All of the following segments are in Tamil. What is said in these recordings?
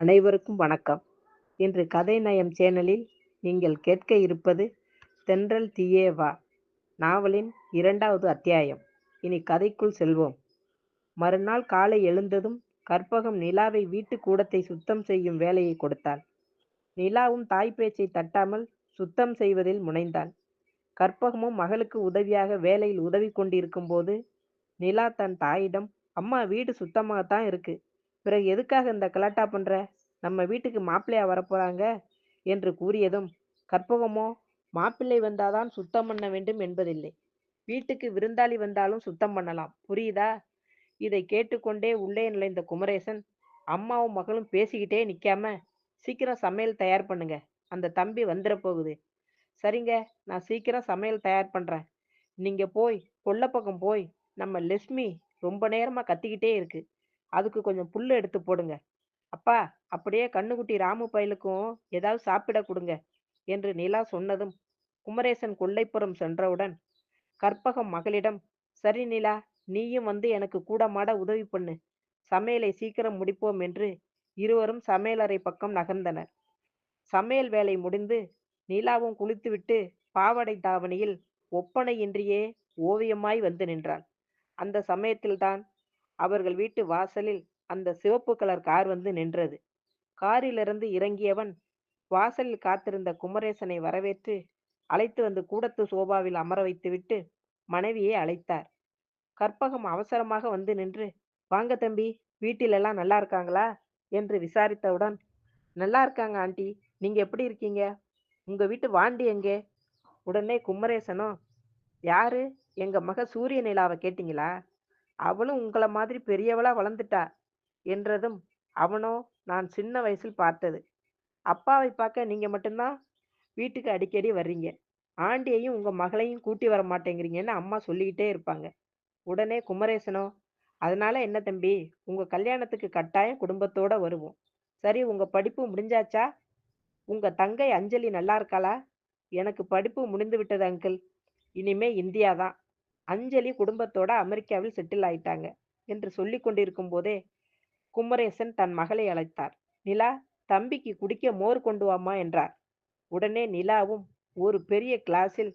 அனைவருக்கும் வணக்கம். இன்று கதை நயம் சேனலில் நீங்கள் கேட்க இருப்பது தென்றல் தியேவா நாவலின் இரண்டாவது அத்தியாயம். இனி கதைக்குள் செல்வோம். மறுநாள் காலை எழுந்ததும் கற்பகம் நிலாவை வீட்டு கூடத்தை சுத்தம் செய்யும் வேலையை கொடுத்தாள். நிலாவும் தாய் பேச்சை தட்டாமல் சுத்தம் செய்வதில் முனைந்தாள். கற்பகமும் மகளுக்கு உதவியாக வேலையில் உதவி கொண்டிருக்கும்போது நிலா தன் தாயிடம் அம்மா வீடு சுத்தமாகத்தான் இருக்கு. பிறகு எதுக்காக இந்த கலாட்டா பண்ற? நம்ம வீட்டுக்கு மாப்பிள்ளையா வரப்போறாங்க என்று கூறியதும் கற்பகமோ மாப்பிள்ளை வந்தாதான் சுத்தம் பண்ண வேண்டும் என்பதில்லை. வீட்டுக்கு விருந்தாளி வந்தாலும் சுத்தம் பண்ணலாம். புரியுதா? இதை கேட்டுக்கொண்டே உள்ளே நுழைந்த குமரேசன் அம்மாவும் மகளும் பேசிக்கிட்டே நிக்காம சீக்கிரம் சமையல் தயார் பண்ணுங்க. அந்த தம்பி வந்துட போகுது. சரிங்க நான் சீக்கிரம் சமையல் தயார் பண்றேன். நீங்க போய் கொள்ளப்பக்கம் பக்கம் போய் நம்ம லெஸ்மி ரொம்ப நேரமா கத்திக்கிட்டே இருக்கு. அதுக்கு கொஞ்சம் புல்லு எடுத்து போடுங்க. அப்பா அப்படியே கண்ணுக்குட்டி ராமு பயலுக்கும் ஏதாவது சாப்பிட கொடுங்க என்று நிலா சொன்னதும் குமரேசன் கொல்லைப்புறம் சென்றவுடன் கற்பகம் மகளிடம் சரி நிலா நீயும் வந்து எனக்கு கூடமாட உதவி பண்ணு. சமையலை சீக்கிரம் முடிப்போம் என்று இருவரும் சமையலறை பக்கம் நகர்ந்தனர். சமையல் வேலை முடிந்து நிலாவும் குளித்துவிட்டு பாவாடை தாவணியில் ஒப்பனையின்றியே ஓவியமாய் வந்து நின்றாள். அந்த சமயத்தில்தான் அவர்கள் வீட்டு வாசலில் அந்த சிவப்பு கலர் கார் வந்து நின்றது. காரிலிருந்து இறங்கியவன் வாசலில் காத்திருந்த குமரேசனை வரவேற்று அழைத்து வந்து கூடத்து சோபாவில் அமர வைத்துவிட்டு மனைவியை அழைத்தார். கற்பகம் அவசரமாக வந்து நின்று வாங்க தம்பி வீட்டிலெல்லாம் நல்லா இருக்காங்களா? என்று விசாரித்தவுடன் நல்லா இருக்காங்க ஆண்டி. நீங்க எப்படி இருக்கீங்க? உங்க வீட்டு வாண்டி எங்கே? உடனே குமரேசனும் யாரு? எங்க மக சூரிய நிலாவை கேட்டீங்களா? அவளும் உங்களை மாதிரி பெரியவளா வளர்ந்துட்டா என்றதும் அவனோ நான் சின்ன வயசில் பார்த்தது. அப்பாவை பார்க்க நீங்க மட்டும்தான் வீட்டுக்கு அடிக்கடி வர்றீங்க. ஆண்டியையும் உங்க மகளையும் கூட்டி வர மாட்டேங்கிறீங்கன்னு அம்மா சொல்லிக்கிட்டே இருப்பாங்க. உடனே குமரேசனோ அதனால என்ன தம்பி உங்க கல்யாணத்துக்கு கட்டாயம் குடும்பத்தோட வருவோம். சரி உங்க படிப்பு முடிஞ்சாச்சா? உங்க தங்கை அஞ்சலி நல்லா இருக்காளா? எனக்கு படிப்பு முடிந்து விட்டது அங்கிள். இனிமே இந்தியா தான். அஞ்சலி குடும்பத்தோட அமெரிக்காவில் செட்டில் ஆயிட்டாங்க என்று சொல்லி கொண்டிருக்கும் போதே குமரேசன் தன் மகளை அழைத்தார். நிலா தம்பிக்கு குடிக்க மோர் கொண்டு வாமா என்றார். உடனே நிலாவும் ஒரு பெரிய கிளாஸில்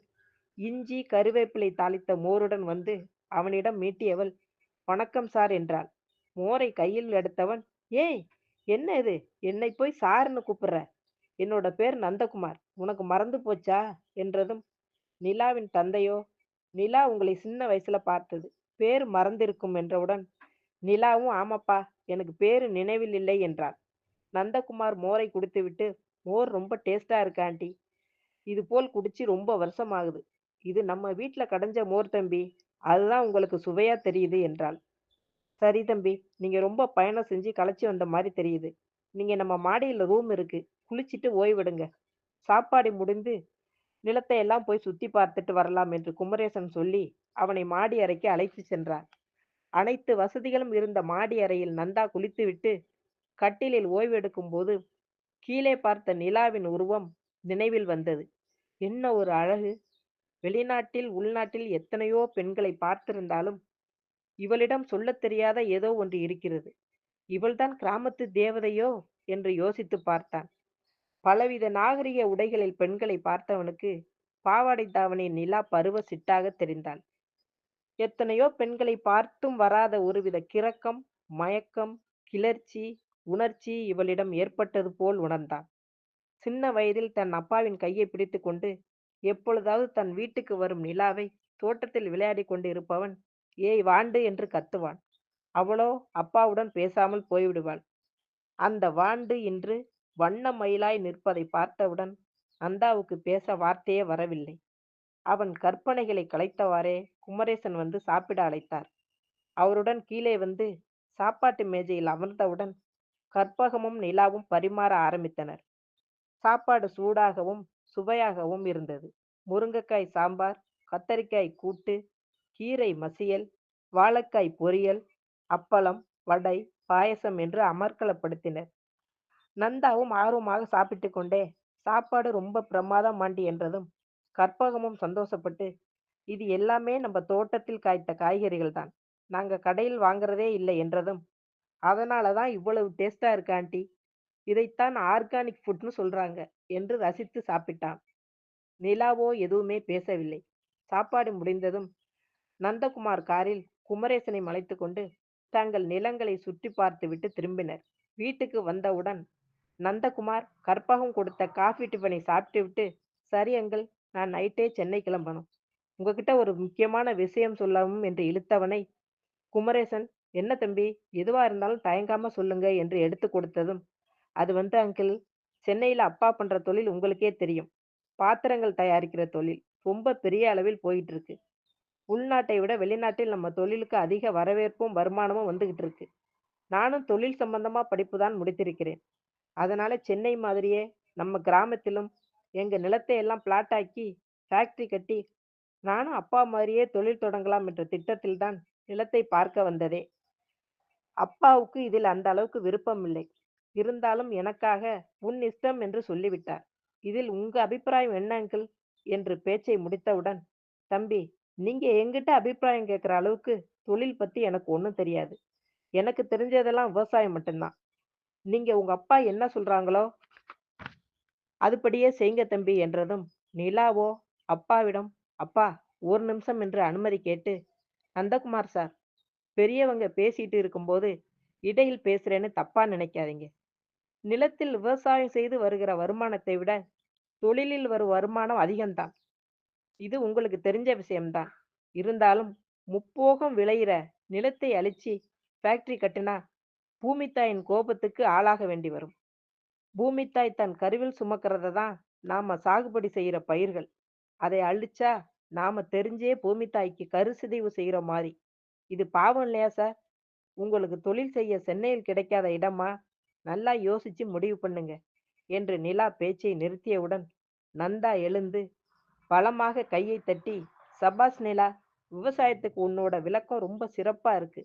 இஞ்சி கருவேப்பிலை தாளித்த மோருடன் வந்து அவனிடம் மீட்டியவள் வணக்கம் சார் என்றாள். மோரை கையில் எடுத்தவன் ஏய் என்ன இது என்னை போய் சார்னு கூப்பிடுற? என்னோட பேர் நந்தகுமார். உனக்கு மறந்து போச்சா? என்றதும் நிலாவின் தந்தையோ நிலா உங்களை சின்ன வயசுல பார்த்தது. பேர் மறந்திருக்கும் என்றவுடன் நிலாவும் ஆமாப்பா எனக்கு பேரு நினைவில் இல்லை என்றான் நந்தகுமார் மோரை குடித்துவிட்டு மோர் ரொம்ப டேஸ்டா இருக்கு ஆண்டி. இது போல் குடிச்சு ரொம்ப வருஷம் ஆகுது. இது நம்ம வீட்டில் கடைஞ்ச மோர் தம்பி. அதுதான் உங்களுக்கு சுவையா தெரியுது என்றாள். சரி தம்பி நீங்க ரொம்ப பயணம் செஞ்சு களைச்சி வந்த மாதிரி தெரியுது. நீங்க நம்ம மாடியில ரூம் இருக்கு. குளிச்சிட்டு ஓய்விடுங்க சாப்பாடு முடிந்து நிலத்தை எல்லாம் போய் சுத்தி பார்த்துட்டு வரலாம் என்று குமரேசன் சொல்லி அவனை மாடி அறைக்கு அழைத்து சென்றார். அனைத்து வசதிகளும் இருந்த மாடி அறையில் நந்தா குளித்துவிட்டு கட்டிலில் ஓய்வெடுக்கும் போது கீழே பார்த்த நிலாவின் உருவம் நினைவில் வந்தது. என்ன ஒரு அழகு! வெளிநாட்டில் உள்நாட்டில் எத்தனையோ பெண்களை பார்த்திருந்தாலும் இவளிடம் சொல்லத் தெரியாத ஏதோ ஒன்று இருக்கிறது. இவள்தான் கிராமத்து தேவதையோ என்று யோசித்துப் பார்த்தான். பலவித நாகரிக உடைகளில் பெண்களை பார்த்தவனுக்கு பாவாடை தாவணியில் நிலா பருவ சிட்டாகத் தெரிந்தாள். எத்தனையோ பெண்களை பார்த்தும் வராத ஒருவித கிறக்கம், மயக்கம், கிளர்ச்சி, உணர்ச்சி இவளிடம் ஏற்பட்டது போல் உணர்ந்தான். சின்ன வயதில் தன் அப்பாவின் கையை பிடித்து கொண்டு எப்பொழுதாவது தன் வீட்டுக்கு வரும் நிலாவை தோட்டத்தில் விளையாடி கொண்டு இருப்பவன் ஏய் வாண்டு என்று கத்துவான். அவளோ அப்பாவுடன் பேசாமல் போய்விடுவாள். அந்த வாண்டு இன்று வண்ண மயிலாய் நிற்பதை பார்த்தவுடன் நந்தாவுக்கு பேச வார்த்தையே வரவில்லை. அவன் கற்பனைகளை கலைத்தவாறே குமரேசன் வந்து சாப்பிட அழைத்தார். அவருடன் கீழே வந்து சாப்பாட்டு மேஜையில் அமர்ந்தவுடன் கற்பகமும் நிலாவும் பரிமாற ஆரம்பித்தனர். சாப்பாடு சூடாகவும் சுவையாகவும் இருந்தது. முருங்கைக்காய் சாம்பார், கத்தரிக்காய் கூட்டு, கீரை மசியல், வாழைக்காய் பொரியல், அப்பளம், வடை, பாயசம் என்று அமர்க்களப்படுத்தினர். நந்தாவும் ஆர்வமாக சாப்பிட்டு கொண்டே சாப்பாடு ரொம்ப பிரமாதம் ஆண்டி என்றதும் கற்பகமும் சந்தோஷப்பட்டு இது எல்லாமே நம்ம தோட்டத்தில் காய்த்த காய்கறிகள் தான். நாங்க கடையில் வாங்குறதே இல்லை என்றதும் அதனால தான் இவ்வளவு டேஸ்டா இருக்கு ஆண்டி. இதைத்தான் ஆர்கானிக் ஃபுட்னு சொல்றாங்க என்று ரசித்து சாப்பிட்டான் நிலாவோ எதுவுமே பேசவில்லை சாப்பாடு முடிந்ததும் நந்தகுமார் காரில் குமரேசனை மலைத்து கொண்டு தங்கள் நிலங்களை சுற்றி பார்த்துவிட்டு திரும்பினர் வீட்டுக்கு வந்தவுடன் நந்தகுமார் கற்பகம் கொடுத்த காஃபி டிஃபனை சாப்பிட்டுவிட்டு சரி அங்கிள் நான் நைட்டே சென்னை கிளம்பணும். உங்ககிட்ட ஒரு முக்கியமான விஷயம் சொல்லவும் என்று இழுத்தவனை குமரேசன் என்ன தம்பி? எதுவா இருந்தாலும் தயங்காம சொல்லுங்க என்று எடுத்து கொடுத்ததும் அது வந்து அங்கிள் சென்னையில அப்பா பண்ற தொழில் உங்களுக்கே தெரியும். பாத்திரங்கள் தயாரிக்கிற தொழில் ரொம்ப பெரிய அளவில் போயிட்டு இருக்கு உள்நாட்டை விட வெளிநாட்டில் நம்ம தொழிலுக்கு அதிக வரவேற்பும் வருமானமும் வந்துகிட்டு இருக்கு நானும் தொழில் சம்பந்தமா படிப்பு தான் முடித்திருக்கிறேன். அதனால சென்னை மாதிரியே நம்ம கிராமத்திலும் எங்க நிலத்தை எல்லாம் பிளாட் ஆக்கி ஃபேக்டரி கட்டி நானும் அப்பா மாதிரியே தொழில் தொடங்கலாம் என்ற திட்டத்தில் தான் நிலத்தை பார்க்க வந்ததே. அப்பாவுக்கு இதில் அந்த அளவுக்கு விருப்பம் இல்லை. இருந்தாலும் எனக்காக உன் இஷ்டம் என்று சொல்லிவிட்டார். இதில் உங்க அபிப்பிராயம் என்ன அங்கிள் என்று பேச்சை முடித்தவுடன் தம்பி நீங்க எங்கிட்ட அபிப்பிராயம் கேட்குற அளவுக்கு தொழில் பத்தி எனக்கு ஒன்றும் தெரியாது. எனக்கு தெரிஞ்சதெல்லாம் விவசாயம் மட்டும்தான். நீங்க உங்க அப்பா என்ன சொல்றாங்களோ அதுபடியே செய்ங்க தம்பி என்றதும் நிலாவோ அப்பாவிடம் அப்பா ஒரு நிமிஷம் என்று அனுமதி கேட்டு நந்தகுமார் சார் பெரியவங்க பேசிட்டு இருக்கும்போது இடையில் பேசுறேன்னு தப்பா நினைக்காதீங்க. நிலத்தில் விவசாயம் செய்து வருகிற வருமானத்தை விட தொழிலில் வரும் வருமானம் அதிகம்தான். இது உங்களுக்கு தெரிஞ்ச விஷயம்தான். இருந்தாலும் முப்போகம் விளையிற நிலத்தை அழிச்சு ஃபேக்டரி கட்டினா பூமித்தாயின் கோபத்துக்கு ஆளாக வேண்டி வரும். பூமித்தாய் தன் கருவில் சுமக்கிறத தான் நாம சாகுபடி செய்யற பயிர்கள். அதை அழிச்சா நாம தெரிஞ்சே பூமித்தாய்க்கு கருசிதைவு செய்யற மாதிரி இது பாவம் இல்லையா சார் உங்களுக்கு தொழில் செய்ய சென்னையில் கிடைக்காத இடமா? நல்லா யோசிச்சு முடிவு பண்ணுங்க என்று நிலா பேச்சை நிறுத்தியவுடன் நந்தா எழுந்து பலமாக கையை தட்டி சபாஸ் நிலா விவசாயத்துக்கு உன்னோட விளக்கம் ரொம்ப சிறப்பா இருக்கு.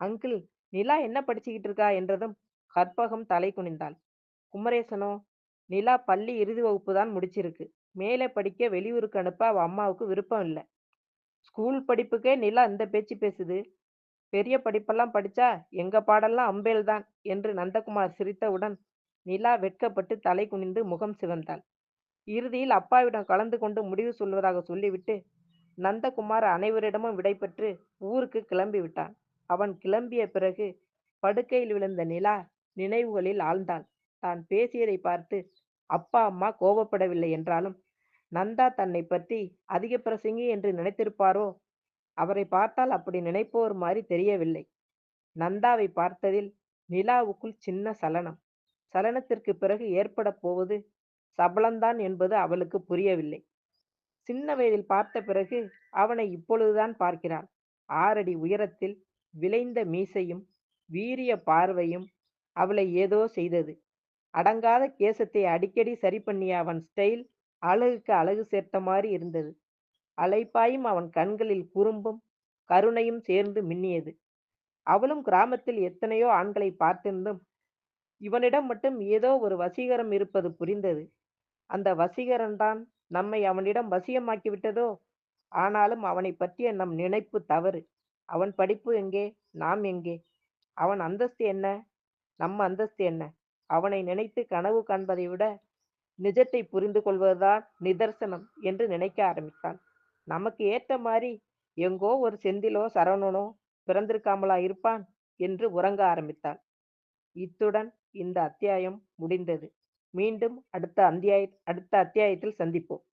அங்கிள் நிலா என்ன படிச்சுக்கிட்டு இருக்கா என்றதும் கற்பகம் தலை குனிந்தாள். குமரேசனோ நிலா பள்ளி இறுதி வகுப்பு தான் முடிச்சிருக்கு. மேலே படிக்க வெளியூருக்கு அனுப்ப அவ அம்மாவுக்கு விருப்பம் இல்லை. ஸ்கூல் படிப்புக்கே நிலா இந்த பேச்சு பேசுது. பெரிய படிப்பெல்லாம் படிச்சா எங்க பாடெல்லாம் அம்பேல் தான் என்று நந்தகுமார் சிரித்தவுடன் நிலா வெட்கப்பட்டு தலை குனிந்து முகம் சிவந்தாள். இறுதியில் அப்பாவிடம் கலந்து கொண்டு முடிவு சொல்வதாக சொல்லிவிட்டு நந்தகுமார் அனைவரிடமும் விடைபெற்று ஊருக்கு கிளம்பி விட்டான் அவன் கிளம்பிய பிறகு படுக்கையில் விழுந்த நிலா நினைவுகளில் ஆழ்ந்தாள் தான் பேசியதை பார்த்து அப்பா அம்மா கோபப்படவில்லை என்றாலும் நந்தா தன்னை பற்றி அதிக பிரசங்கி என்று நினைத்திருப்பாரோ? அவரை பார்த்தால் அப்படி நினைப்போர் மாதிரி தெரியவில்லை. நந்தாவை பார்த்ததில் நிலாவுக்குள் சின்ன சலனம். சலனத்திற்கு பிறகு ஏற்பட போவது சபலம்தான் என்பது அவளுக்கு புரியவில்லை. சின்ன வயதில் பார்த்த பிறகு அவனை இப்பொழுதுதான் பார்க்கிறாள் ஆறடி உயரத்தில் விளைந்த மீசையும் வீரிய பார்வையும் அவளை ஏதோ செய்தது. அடங்காத கேசத்தை அடிக்கடி சரி பண்ணிய அவன் ஸ்டைல் அழகுக்கு அழகு சேர்த்த மாதிரி இருந்தது. அலைப்பாயும் அவன் கண்களில் குறும்பும் கருணையும் சேர்ந்து மின்னியது. அவளும் கிராமத்தில் எத்தனையோ ஆண்களை பார்த்திருந்தும் இவனிடம் மட்டும் ஏதோ ஒரு வசீகரம் இருப்பது புரிந்தது. அந்த வசீகரன்தான் நம்மை அவனிடம் வசியமாக்கிவிட்டதோ ஆனாலும் அவனை பற்றிய நம் நினைப்பு தவறு. அவன் படிப்பு எங்கே? நாம் எங்கே? அவன் அந்தஸ்து என்ன? நம்ம அந்தஸ்து என்ன? அவனை நினைத்து கனவு காண்பதை விட நிஜத்தை புரிந்து கொள்வதுதான் நிதர்சனம் என்று நினைக்க ஆரம்பித்தான். நமக்கு ஏற்ற மாதிரி எங்கோ ஒரு செந்திலோ சரவணனோ பிறந்திருக்காமலா இருப்பான் என்று உறங்க ஆரம்பித்தான். இத்துடன் இந்த அத்தியாயம் முடிந்தது. மீண்டும் அடுத்த அத்தியாய அடுத்த அத்தியாயத்தில் சந்திப்போம்.